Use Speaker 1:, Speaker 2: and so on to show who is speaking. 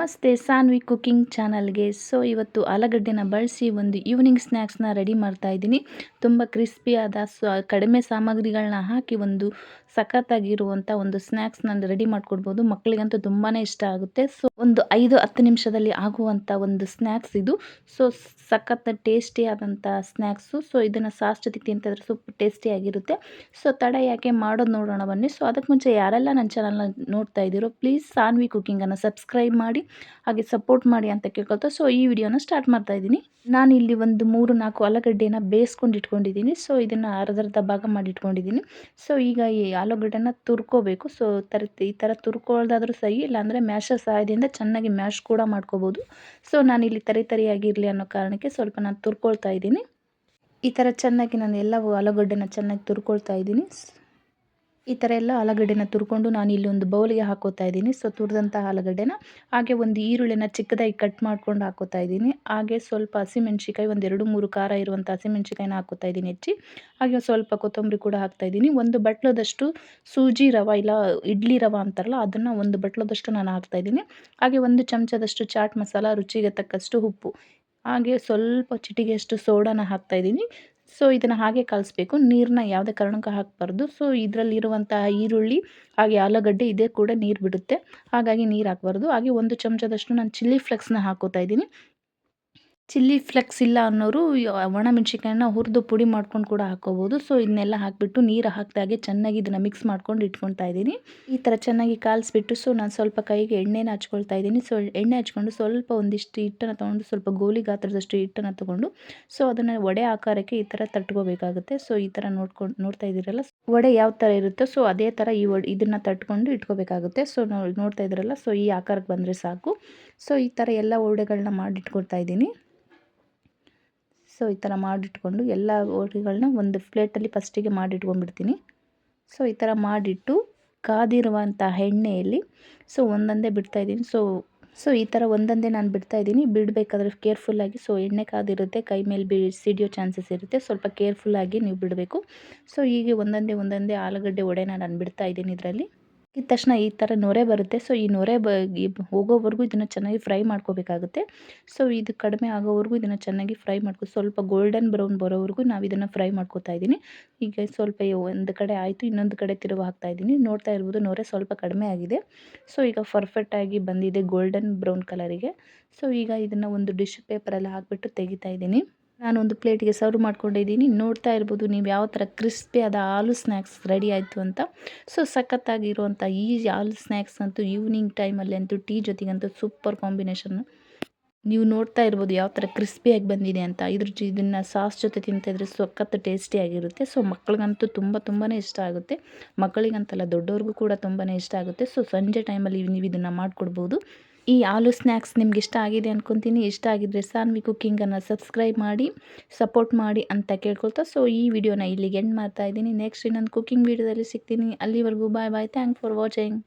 Speaker 1: ನಮಸ್ತೆ, ಸಾನ್ವಿ ಕುಕಿಂಗ್ ಚಾನಲ್ಗೆ. ಸೊ, ಇವತ್ತು ಆಲೂಗಡ್ಡೆನ ಬಳಸಿ ಒಂದು ಈವ್ನಿಂಗ್ ಸ್ನ್ಯಾಕ್ಸ್ನ ರೆಡಿ ಮಾಡ್ತಾ ಇದ್ದೀನಿ. ತುಂಬ ಕ್ರಿಸ್ಪಿಯಾದ ಸ್ವ ಕಡಿಮೆ ಸಾಮಗ್ರಿಗಳನ್ನ ಹಾಕಿ ಒಂದು ಸಖತ್ತಾಗಿರುವಂಥ ಒಂದು ಸ್ನ್ಯಾಕ್ಸ್ನ ರೆಡಿ ಮಾಡಿಕೊಡ್ಬೋದು. ಮಕ್ಕಳಿಗಂತೂ ತುಂಬಾ ಇಷ್ಟ ಆಗುತ್ತೆ. ಸೊ ಒಂದು ಐದು, ಹತ್ತು ನಿಮಿಷದಲ್ಲಿ ಆಗುವಂಥ ಒಂದು ಸ್ನ್ಯಾಕ್ಸ್ ಇದು. ಸೊ ಸಖತ್ ಟೇಸ್ಟಿಯಾದಂಥ ಸ್ನ್ಯಾಕ್ಸು ಸೊ ಇದನ್ನು ಸಾಸ್ ಜೊತೆ ತಿಂತಿದ್ರೆ ಸೂಪ್ ಟೇಸ್ಟಿಯಾಗಿರುತ್ತೆ ಸೊ ತಡ ಯಾಕೆ ಮಾಡೋದು ನೋಡೋಣ ಬನ್ನಿ. ಸೊ ಅದಕ್ಕೆ ಮುಂಚೆ ಯಾರೆಲ್ಲ ನನ್ನ ಚಾನಲ್ನ ನೋಡ್ತಾ ಇದ್ದೀರೋ ಪ್ಲೀಸ್ ಸಾನ್ವಿ ಕುಕಿಂಗನ್ನು ಸಬ್ಸ್ಕ್ರೈಬ್ ಮಾಡಿ, ಹಾಗೆ ಸಪೋರ್ಟ್ ಮಾಡಿ ಅಂತ ಕೇಳ್ಕೊಳ್ತಾ. ಸೊ ಈ ವಿಡಿಯೋನ ಸ್ಟಾರ್ಟ್ ಮಾಡ್ತಾ ಇದ್ದೀನಿ. ನಾನು ಇಲ್ಲಿ ಒಂದು ಮೂರು, ನಾಲ್ಕು ಆಲೂಗಡ್ಡೆನ ಬೇಯಿಸ್ಕೊಂಡು ಇಟ್ಕೊಂಡಿದ್ದೀನಿ. ಸೊ ಇದನ್ನು ಅರ್ಧರ್ಧ ಅರ್ಧ ಭಾಗ ಮಾಡಿ ಇಟ್ಕೊಂಡಿದ್ದೀನಿ. ಸೊ ಈಗ ಈ ಆಲೂಗಡ್ಡೆನ ತುರ್ಕೋಬೇಕು. ಸೊ ತರ, ಈ ಥರ ತುರ್ಕೊಳ್ದಾದ್ರೂ ಸರಿ, ಇಲ್ಲಾಂದರೆ ಮ್ಯಾಶರ್ ಸಹಾಯದಿಂದ ಚೆನ್ನಾಗಿ ಮ್ಯಾಶ್ ಕೂಡ ಮಾಡ್ಕೋಬೋದು. ಸೊ ಇಲ್ಲಿ ತರಿ ತರಿಯಾಗಿರಲಿ ಅನ್ನೋ ಕಾರಣಕ್ಕೆ ಸ್ವಲ್ಪ ನಾನು ತುರ್ಕೊಳ್ತಾ ಇದ್ದೀನಿ. ಈ ಥರ ಚೆನ್ನಾಗಿ ನಾನು ಎಲ್ಲವೂ ಆಲೂಗಡ್ಡೆನ ಚೆನ್ನಾಗಿ ತುರ್ಕೊಳ್ತಾ ಇದ್ದೀನಿ. ಈ ಥರ ಎಲ್ಲ ಆಲೂಗಡ್ಡೆನ ತುರ್ಕೊಂಡು ನಾನು ಇಲ್ಲಿ ಒಂದು ಬೌಲಿಗೆ ಹಾಕೋತಾ ಇದ್ದೀನಿ. ಸೊ ತುರಿದಂಥ ಆಲೂಗಡ್ಡೆನ ಹಾಗೆ ಒಂದು ಈರುಳ್ಳಿನ ಚಿಕ್ಕದಾಗಿ ಕಟ್ ಮಾಡ್ಕೊಂಡು ಹಾಕೋತಾ ಇದ್ದೀನಿ. ಹಾಗೆ ಸ್ವಲ್ಪ ಹಸಿಮೆಣ್ಸಿಕಾಯಿ ಒಂದು ಎರಡು ಮೂರು ಖಾರ ಇರುವಂಥ ಹಸಿಮೆಣ್ಸಿಕಾಯಿನ ಹಾಕೋತಾ ಇದ್ದೀನಿ ಹೆಚ್ಚಿ. ಹಾಗೆ ಸ್ವಲ್ಪ ಕೊತ್ತಂಬರಿ ಕೂಡ ಹಾಕ್ತಾ ಇದ್ದೀನಿ. ಒಂದು ಬಟ್ಲದಷ್ಟು ಸೂಜಿ ರವೆ ಇಲ್ಲ ಇಡ್ಲಿ ರವೆ ಅಂತಾರಲ್ಲ, ಅದನ್ನು ಒಂದು ಬಟ್ಲದಷ್ಟು ನಾನು ಹಾಕ್ತಾ ಇದ್ದೀನಿ. ಹಾಗೆ ಒಂದು ಚಮಚದಷ್ಟು ಚಾಟ್ ಮಸಾಲ, ರುಚಿಗೆ ತಕ್ಕಷ್ಟು ಉಪ್ಪು. ಹಾಗೆ ಸ್ವಲ್ಪ ಚಿಟಿಗೆಯಷ್ಟು ಸೋಡಾನ ಹಾಕ್ತಾಯಿದ್ದೀನಿ ಸೊ, ಇದನ್ನು ಹಾಗೆ ಕಲಿಸ್ಬೇಕು. ನೀರನ್ನ ಯಾವುದೇ ಕಾರಣಕ್ಕೂ ಹಾಕಬಾರ್ದು. ಸೊ, ಇದರಲ್ಲಿರುವಂತಹ ಈರುಳ್ಳಿ, ಹಾಗೆ ಆಲೂಗಡ್ಡೆ ಇದೇ ಕೂಡ ನೀರು ಬಿಡುತ್ತೆ. ಹಾಗಾಗಿ ನೀರು ಹಾಕಬಾರ್ದು. ಹಾಗೆ ಒಂದು ಚಮಚದಷ್ಟು ನಾನು ಚಿಲ್ಲಿ ಫ್ಲೆಕ್ಸ್ನ ಹಾಕೋತಾ ಇದ್ದೀನಿ. ಚಿಲ್ಲಿ ಫ್ಲೆಕ್ಸ್ ಇಲ್ಲ ಅನ್ನೋರು ಒಣಮೆಣ್ಸಿನ್ಕಾಯನ್ನ ಹುರಿದು ಪುಡಿ ಮಾಡ್ಕೊಂಡು ಕೂಡ ಹಾಕ್ಕೋಬೋದು ಸೊ ಇದನ್ನೆಲ್ಲ ಹಾಕಿಬಿಟ್ಟು ನೀರು ಹಾಕಿದಾಗೆ ಚೆನ್ನಾಗಿ ಇದನ್ನು ಮಿಕ್ಸ್ ಮಾಡ್ಕೊಂಡು ಇಟ್ಕೊತಾ ಇದ್ದೀನಿ. ಈ ಥರ ಚೆನ್ನಾಗಿ ಕಾಲಿಸ್ಬಿಟ್ಟು ಸೊ ನಾನು ಸ್ವಲ್ಪ ಕೈಗೆ ಎಣ್ಣೆನ ಹಚ್ಕೊಳ್ತಾ ಇದ್ದೀನಿ. ಸೊ ಎಣ್ಣೆ ಹಚ್ಕೊಂಡು ಸ್ವಲ್ಪ ಒಂದಿಷ್ಟು ಹಿಟ್ಟನ್ನು ತೊಗೊಂಡು, ಸ್ವಲ್ಪ ಗೋಲಿ ಗಾತ್ರದಷ್ಟು ಹಿಟ್ಟನ್ನು ತೊಗೊಂಡು ಸೊ ಅದನ್ನು ವಡೆ ಆಕಾರಕ್ಕೆ ಈ ಥರ ತಟ್ಕೋಬೇಕಾಗುತ್ತೆ. ಸೊ ಈ ಥರ ನೋಡ್ಕೊಂಡು, ನೋಡ್ತಾ ಇದ್ದೀರಲ್ಲ? ವಡೆ ಯಾವ ಥರ ಇರುತ್ತೋ ಸೊ ಅದೇ ಥರ ಈ ಇದನ್ನು ತಟ್ಕೊಂಡು ಇಟ್ಕೋಬೇಕಾಗುತ್ತೆ. ಸೊ ನೋಡ್ತಾ ಇದ್ದೀರಲ್ಲ ಸೊ ಈ ಆಕಾರಕ್ಕೆ ಬಂದರೆ ಸಾಕು. ಸೊ ಈ ಥರ ಎಲ್ಲ ವಡೆಗಳನ್ನ ಮಾಡಿಟ್ಕೊಳ್ತಾ ಇದ್ದೀನಿ. ಸೊ ಈ ಥರ ಮಾಡಿಟ್ಕೊಂಡು ಎಲ್ಲ ಹೋಳಿಗಳನ್ನ ಒಂದು ಪ್ಲೇಟಲ್ಲಿ ಫಸ್ಟಿಗೆ ಮಾಡಿಟ್ಕೊಂಡ್ಬಿಡ್ತೀನಿ. ಸೊ ಈ ಥರ ಮಾಡಿಟ್ಟು ಕಾದಿರುವಂಥ ಎಣ್ಣೆಯಲ್ಲಿ ಸೊ ಒಂದೊಂದೇ ಬಿಡ್ತಾಯಿದ್ದೀನಿ ಸೊ ಸೊ ಈ ಥರ ಒಂದೊಂದೇ ನಾನು ಬಿಡ್ತಾಯಿದ್ದೀನಿ ಬಿಡಬೇಕಾದ್ರೆ ಕೇರ್ಫುಲ್ಲಾಗಿ ಸೊ ಎಣ್ಣೆ ಕಾದಿರುತ್ತೆ, ಕೈ ಮೇಲೆ ಬಿ ಸಿಡಿಯೋ ಚಾನ್ಸಸ್ ಇರುತ್ತೆ. ಸ್ವಲ್ಪ ಕೇರ್ಫುಲ್ಲಾಗಿ ನೀವು ಬಿಡಬೇಕು. ಸೊ ಹೀಗೆ ಒಂದೊಂದೇ ಒಂದೊಂದೇ ಆಲೂಗಡ್ಡೆ ಒಡೆನ ನಾನು ಬಿಡ್ತಾಯಿದ್ದೀನಿ ಇದರಲ್ಲಿ. ಹಾಕಿದ ತಕ್ಷಣ ಈ ಥರ ನೊರೆ ಬರುತ್ತೆ. ಸೊ, ಈ ನೊರೆ ಬ ಹೋಗೋವರೆಗೂ ಇದನ್ನು ಚೆನ್ನಾಗಿ ಫ್ರೈ ಮಾಡ್ಕೋಬೇಕಾಗುತ್ತೆ. ಸೊ, ಇದು ಕಡಿಮೆ ಆಗೋವರೆಗೂ ಇದನ್ನು ಚೆನ್ನಾಗಿ ಫ್ರೈ ಮಾಡ್ಕೊ, ಸ್ವಲ್ಪ ಗೋಲ್ಡನ್ ಬ್ರೌನ್ ಬರೋವರೆಗೂ ನಾವು ಇದನ್ನು ಫ್ರೈ ಮಾಡ್ಕೋತಾ ಇದ್ದೀನಿ. ಈಗ ಸ್ವಲ್ಪ ಒಂದು ಕಡೆ ಆಯಿತು, ಇನ್ನೊಂದು ಕಡೆ ತಿರುವು ಹಾಕ್ತಾ ಇದ್ದೀನಿ. ನೋಡ್ತಾ ಇರ್ಬೋದು ನೊರೆ ಸ್ವಲ್ಪ ಕಡಿಮೆ ಆಗಿದೆ. ಸೊ, ಈಗ ಪರ್ಫೆಕ್ಟಾಗಿ ಬಂದಿದೆ ಗೋಲ್ಡನ್ ಬ್ರೌನ್ ಕಲರಿಗೆ. ಸೊ, ಈಗ ಇದನ್ನು ಒಂದು ಡಿಶ್ ಪೇಪರಲ್ಲಿ ಹಾಕಿಬಿಟ್ಟು ತೆಗಿತಾ ಇದ್ದೀನಿ. ನಾನೊಂದು ಪ್ಲೇಟಿಗೆ ಸರ್ವ್ ಮಾಡ್ಕೊಂಡಿದ್ದೀನಿ. ನೋಡ್ತಾ ಇರ್ಬೋದು ನೀವು ಯಾವ ಥರ ಕ್ರಿಸ್ಪಿ ಆದ ಆಲೂ ಸ್ನ್ಯಾಕ್ಸ್ ರೆಡಿ ಆಯಿತು ಅಂತ. ಸೊ ಸಖತ್ತಾಗಿರುವಂಥ ಈ ಆಲೂ ಸ್ನ್ಯಾಕ್ಸ್ ಅಂತೂ ಈವ್ನಿಂಗ್ ಟೈಮಲ್ಲಿ ಅಂತೂ ಟೀ ಜೊತೆಗಂತೂ ಸೂಪರ್ ಕಾಂಬಿನೇಷನ್ ನೀವು ನೋಡ್ತಾ ಇರ್ಬೋದು ಯಾವ ಥರ ಕ್ರಿಸ್ಪಿಯಾಗಿ ಬಂದಿದೆ ಅಂತ. ಇದ್ರ ಇದನ್ನು ಸಾಸ್ ಜೊತೆ ತಿಂತಾಯಿದ್ರೆ ಸಖತ್ತು ಟೇಸ್ಟಿಯಾಗಿರುತ್ತೆ ಸೊ ಮಕ್ಕಳಿಗಂತೂ ತುಂಬ ತುಂಬಾ ಇಷ್ಟ ಆಗುತ್ತೆ. ಮಕ್ಕಳಿಗಂತಲ್ಲ, ದೊಡ್ಡವ್ರಿಗೂ ಕೂಡ ತುಂಬಾ ಇಷ್ಟ ಆಗುತ್ತೆ. ಸೊ ಸಂಜೆ ಟೈಮಲ್ಲಿ ನೀವು ಇದನ್ನು ಮಾಡಿಕೊಡ್ಬೋದು. ಈ ಆಲೂ ಸ್ನ್ಯಾಕ್ಸ್ ನಿಮ್ಗೆ ಇಷ್ಟ ಆಗಿದೆ ಅಂದ್ಕೊತೀನಿ ಇಷ್ಟ ಆಗಿದ್ರೆ ಸಾನ್ವಿ ಕುಕ್ಕಿಂಗನ್ನು ಸಬ್ಸ್ಕ್ರೈಬ್ ಮಾಡಿ ಸಪೋರ್ಟ್ ಮಾಡಿ ಅಂತ ಕೇಳ್ಕೊಳ್ತಾ. ಸೊ ಈ ವಿಡಿಯೋನ ಇಲ್ಲಿಗೆ ಎಂಡ್ ಮಾಡ್ತಾ ಇದ್ದೀನಿ. ನೆಕ್ಸ್ಟ್ ಇನ್ನೊಂದು ಕುಕ್ಕಿಂಗ್ ವಿಡಿಯೋದಲ್ಲಿ ಸಿಗ್ತೀನಿ. ಅಲ್ಲಿವರೆಗೂ bye bye thank for watching